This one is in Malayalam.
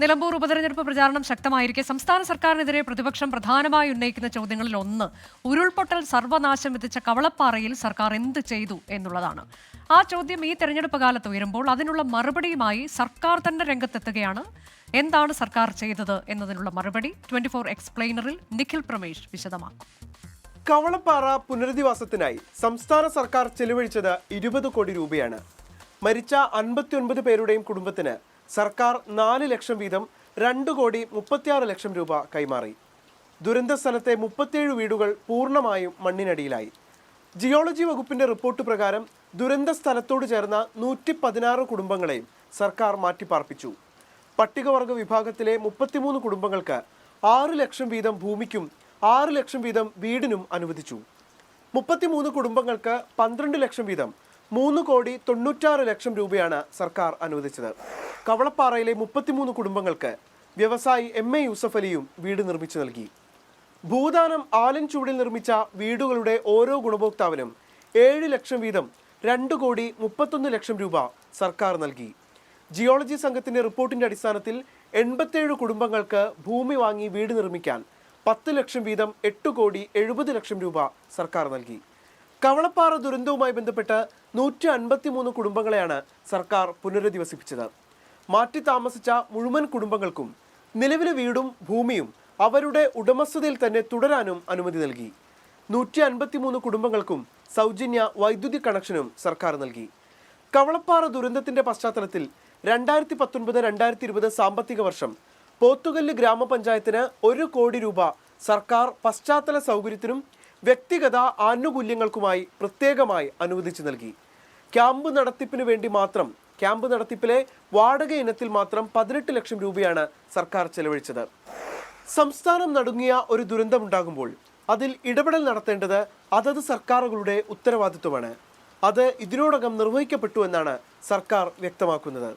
നിലമ്പൂർ ഉപതെരഞ്ഞെടുപ്പ് പ്രചാരണം ശക്തമായിരിക്കെ. സംസ്ഥാന സർക്കാരിനെതിരെ പ്രതിപക്ഷം പ്രധാനമായി ഉന്നയിക്കുന്ന ചോദ്യങ്ങളിൽ ഒന്ന് ഉരുൾപൊട്ടൽ സർവനാശം വിധിച്ച കവളപ്പാറയിൽ സർക്കാർ എന്ത് ചെയ്തു എന്നുള്ളതാണ്. ആ ചോദ്യം ഈ തെരഞ്ഞെടുപ്പ് കാലത്ത് ഉയരുമ്പോൾ അതിനുള്ള മറുപടിയുമായി സർക്കാർ തന്നെ രംഗത്തെത്തുകയാണ്. എന്താണ് സർക്കാർ ചെയ്തത് എന്നതിനുള്ള മറുപടി ട്വന്റി ഫോർ എക്സ്പ്ലെയിനറിൽ നിഖിൽ പ്രമേഷ് വിശദമാക്കും. കവളപ്പാറ പുനരധിവാസത്തിനായി സംസ്ഥാന സർക്കാർ ചെലവഴിച്ചത് ഇരുപത് കോടി രൂപയാണ്. മരിച്ച അൻപത്തിയൊൻപത് പേരുടെയും കുടുംബത്തിന് സർക്കാർ നാല് ലക്ഷം വീതം രണ്ട് കോടി മുപ്പത്തിയാറ് ലക്ഷം രൂപ കൈമാറി. ദുരന്ത സ്ഥലത്തെ മുപ്പത്തിയേഴ് വീടുകൾ പൂർണമായും മണ്ണിനടിയിലായി. ജിയോളജി വകുപ്പിന്റെ റിപ്പോർട്ട് പ്രകാരം ദുരന്ത സ്ഥലത്തോട് ചേർന്ന നൂറ്റി പതിനാറ് കുടുംബങ്ങളെയും സർക്കാർ മാറ്റിപ്പാർപ്പിച്ചു. പട്ടികവർഗ വിഭാഗത്തിലെ മുപ്പത്തിമൂന്ന് കുടുംബങ്ങൾക്ക് ആറ് ലക്ഷം വീതം ഭൂമിക്കും ആറ് ലക്ഷം വീതം വീടിനും അനുവദിച്ചു. മുപ്പത്തിമൂന്ന് കുടുംബങ്ങൾക്ക് പന്ത്രണ്ട് ലക്ഷം വീതം മൂന്ന് കോടി തൊണ്ണൂറ്റാറ് ലക്ഷം രൂപയാണ് സർക്കാർ അനുവദിച്ചത്. കവളപ്പാറയിലെ മുപ്പത്തിമൂന്ന് കുടുംബങ്ങൾക്ക് വ്യവസായി എം എ യൂസഫ് അലിയും വീട് നിർമ്മിച്ചു നൽകി. ഭൂദാനം ആലൻചൂടിൽ നിർമ്മിച്ച വീടുകളുടെ ഓരോ ഗുണഭോക്താവിനും ഏഴ് ലക്ഷം വീതം രണ്ട് കോടി മുപ്പത്തൊന്ന് ലക്ഷം രൂപ സർക്കാർ നൽകി. ജിയോളജി സംഘത്തിന്റെ റിപ്പോർട്ടിന്റെ അടിസ്ഥാനത്തിൽ എൺപത്തേഴ് കുടുംബങ്ങൾക്ക് ഭൂമി വാങ്ങി വീട് നിർമ്മിക്കാൻ പത്ത് ലക്ഷം വീതം എട്ട് കോടി എഴുപത് ലക്ഷം രൂപ സർക്കാർ നൽകി. കവളപ്പാറ ദുരന്തവുമായി ബന്ധപ്പെട്ട് നൂറ്റി അൻപത്തി മൂന്ന് കുടുംബങ്ങളെയാണ് സർക്കാർ പുനരധിവസിപ്പിച്ചത്. മാറ്റി താമസിച്ച മുഴുവൻ കുടുംബങ്ങൾക്കും നിലവിലെ വീടും ഭൂമിയും അവരുടെ ഉടമസ്ഥതയിൽ തന്നെ തുടരാനും അനുമതി നൽകി. നൂറ്റി അൻപത്തിമൂന്ന് കുടുംബങ്ങൾക്കും സൗജന്യ വൈദ്യുതി കണക്ഷനും സർക്കാർ നൽകി. കവളപ്പാറ ദുരന്തത്തിന്റെ പശ്ചാത്തലത്തിൽ രണ്ടായിരത്തി പത്തൊൻപത് രണ്ടായിരത്തി ഇരുപത് സാമ്പത്തിക വർഷം പോത്തുകല്ല് ഗ്രാമപഞ്ചായത്തിന് ഒരു കോടി രൂപ സർക്കാർ പശ്ചാത്തല സൗകര്യത്തിനും വ്യക്തിഗത ആനുകൂല്യങ്ങൾക്കുമായി പ്രത്യേകമായി അനുവദിച്ചു നൽകി. ക്യാമ്പ് നടത്തിപ്പിന് വേണ്ടി മാത്രം ക്യാമ്പ് നടത്തിപ്പിലെ വാടക ഇനത്തിൽ മാത്രം പതിനെട്ട് ലക്ഷം രൂപയാണ് സർക്കാർ ചെലവഴിച്ചത്. സംസ്ഥാനം നടുങ്ങിയ ഒരു ദുരന്തമുണ്ടാകുമ്പോൾ അതിൽ ഇടപെടൽ നടത്തേണ്ടത് അതത് സർക്കാരുകളുടെ ഉത്തരവാദിത്വമാണ്. അത് ഇതിനോടകം നിർവഹിക്കപ്പെട്ടു എന്നാണ് സർക്കാർ വ്യക്തമാക്കുന്നത്.